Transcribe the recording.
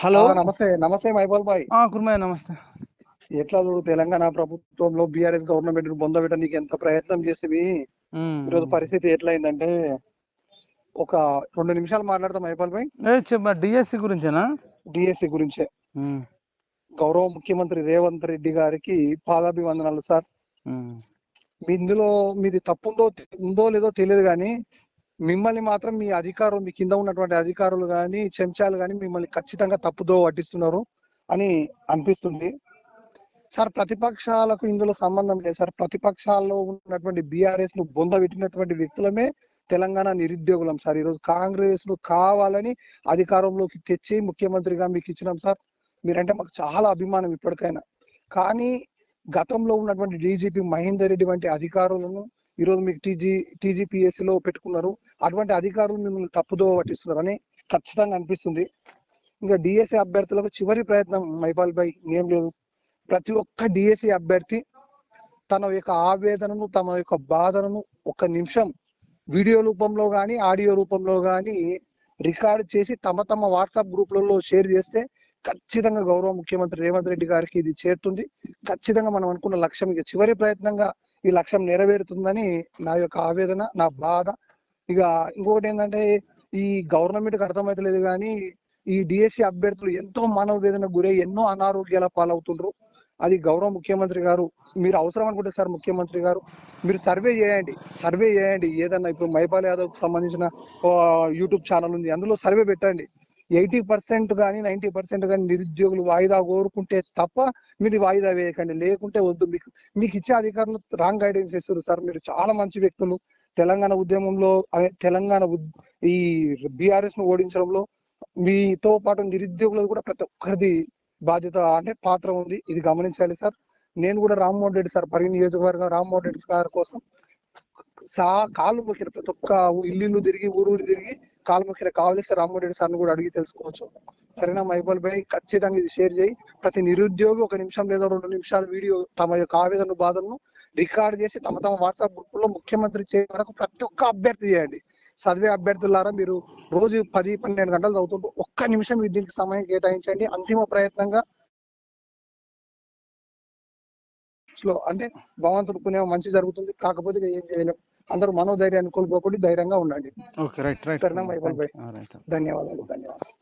Hello నమస్తే నమస్తే మైబాల్ bye ఆ, కుర్మయ్య నమస్తే. ఎట్లా చూడు తెలంగాణ ప్రభుత్వంలో బీఆర్ఎస్ గవర్నమెంట్ బొందబెట్ట నీకు ఎంత ప్రయత్నం చేసేవి. ఈరోజు పరిస్థితి ఎట్లా అయిందంటే ఒక రెండు నిమిషాలు మాట్లాడతాం మైపాల్ బాయ్ డిఎస్సి గురించేనా? డిఎస్సి గురించే. గౌరవ ముఖ్యమంత్రి రేవంత్ రెడ్డి గారికి పాదాభివందనాలు సార్. ఇందులో మీది తప్పుందో ఉందో లేదో తెలియదు కానీ మిమ్మల్ని మాత్రం మీ అధికారులు మీ కింద ఉన్నటువంటి అధికారులు కానీ చెంచాలు కానీ మిమ్మల్ని ఖచ్చితంగా తప్పుదో పట్టిస్తున్నారు అని అనిపిస్తుంది. సార్ ప్రతిపక్షాలకు ఇందులో సంబంధం లేదు. సార్ ప్రతిపక్షాల్లో ఉన్నటువంటి బీఆర్ఎస్ను బొంద పెట్టినటువంటి వ్యక్తులమే తెలంగాణ నిరుద్యోగులం సార్. ఈరోజు కాంగ్రెస్ను కావాలని అధికారంలోకి తెచ్చి ముఖ్యమంత్రిగా మీకు ఇచ్చినాం సార్. మీరంటే మాకు చాలా అభిమానం ఇప్పటికైనా. కానీ గతంలో ఉన్నటువంటి డీజీపీ మహేందర్ రెడ్డి వంటి అధికారులను ఈరోజు మీకు టీజీ టీజీపీఎస్సీలో పెట్టుకున్నారు. అటువంటి అధికారులు మిమ్మల్ని తప్పుదో పట్టిస్తున్నారని ఖచ్చితంగా అనిపిస్తుంది. ఇంకా డిఎస్సీ అభ్యర్థులకు చివరి ప్రయత్నం మైపాల్ భాయ్ ఏం లేదు. ప్రతి ఒక్క డిఎస్సీ అభ్యర్థి తన యొక్క ఆవేదనను తమ యొక్క బాధలను ఒక నిమిషం వీడియో రూపంలో కానీ ఆడియో రూపంలో కానీ రికార్డ్ చేసి తమ తమ వాట్సాప్ గ్రూపులలో షేర్ చేస్తే ఖచ్చితంగా గౌరవ ముఖ్యమంత్రి రేవంత్ రెడ్డి గారికి ఇది చేరుతుంది. ఖచ్చితంగా మనం అనుకున్న లక్ష్యం ఇక చివరి ప్రయత్నంగా ఈ లక్ష్యం నెరవేరుతుందని నా యొక్క ఆవేదన నా బాధ. ఇక ఇంకొకటి ఏంటంటే ఈ గవర్నమెంట్ అర్థమవుతలేదు కానీ ఈ డిఎస్సి అభ్యర్థులు ఎంతో మానవ వేదన గురై ఎన్నో అనారోగ్యాల పాలవుతుండ్రు. అది గౌరవ ముఖ్యమంత్రి గారు మీరు అవసరం అనుకుంటే సార్ ముఖ్యమంత్రి గారు మీరు సర్వే చేయండి సర్వే చేయండి. ఏదన్నా ఇప్పుడు మైపాల్ యాదవ్ సంబంధించిన యూట్యూబ్ ఛానల్ ఉంది అందులో సర్వే పెట్టండి. ఎయిటీ పర్సెంట్ కానీ నైన్టీ పర్సెంట్ కానీ నిరుద్యోగులు వాయిదా కోరుకుంటే తప్ప మీరు వాయిదా వేయకండి. లేకుంటే వద్దు. మీకు మీకు ఇచ్చే అధికారులు రాంగ్ గైడెన్స్ ఇస్తారు సార్. మీరు చాలా మంచి వ్యక్తులు. తెలంగాణ ఉద్యమంలో అదే తెలంగాణ ఈ బీఆర్ఎస్ను ఓడించడంలో మీతో పాటు నిరుద్యోగులు కూడా ప్రతి ఒక్కరిది బాధ్యత అంటే పాత్ర ఉంది. ఇది గమనించాలి సార్. నేను కూడా రామ్మోహన్ రెడ్డి సార్ పరిగి నియోజకవర్గం రామ్మోహన్ రెడ్డి సార్ కోసం సా కాలు మొక్కిన ప్రతి ఒక్క ఇల్లు తిరిగి ఊరు తిరిగి కాలు మొక్కిన కావలిస్తే రామ్మోహన్ రెడ్డి సార్ని కూడా అడిగి తెలుసుకోవచ్చు. సరేనా మైబల్ భాయ్ ఖచ్చితంగా ఇది షేర్ చేయి. ప్రతి నిరుద్యోగి ఒక నిమిషం లేదా రెండు నిమిషాల వీడియో తమ యొక్క ఆవేదన బాధలను రికార్డ్ చేసి తమ తమ వాట్సాప్ గ్రూప్లో ముఖ్యమంత్రి చే వరకు ప్రతి ఒక్క అభ్యర్థి చేయండి. చదివే అభ్యర్థులారా మీరు రోజు పది పన్నెండు గంటలు చదువుతుంటారు ఒక్క నిమిషం మీరు దీనికి సమయం కేటాయించండి. అంతిమ ప్రయత్నంగా అంటే భగవంతుడు పుణ్యం మంచి జరుగుతుంది. కాకపోతే ఏం చేయలేం. అందరూ మనోధైర్యాన్ని కోల్పోకుండా ధైర్యంగా ఉండండి. ధన్యవాదాలు ధన్యవాదాలు.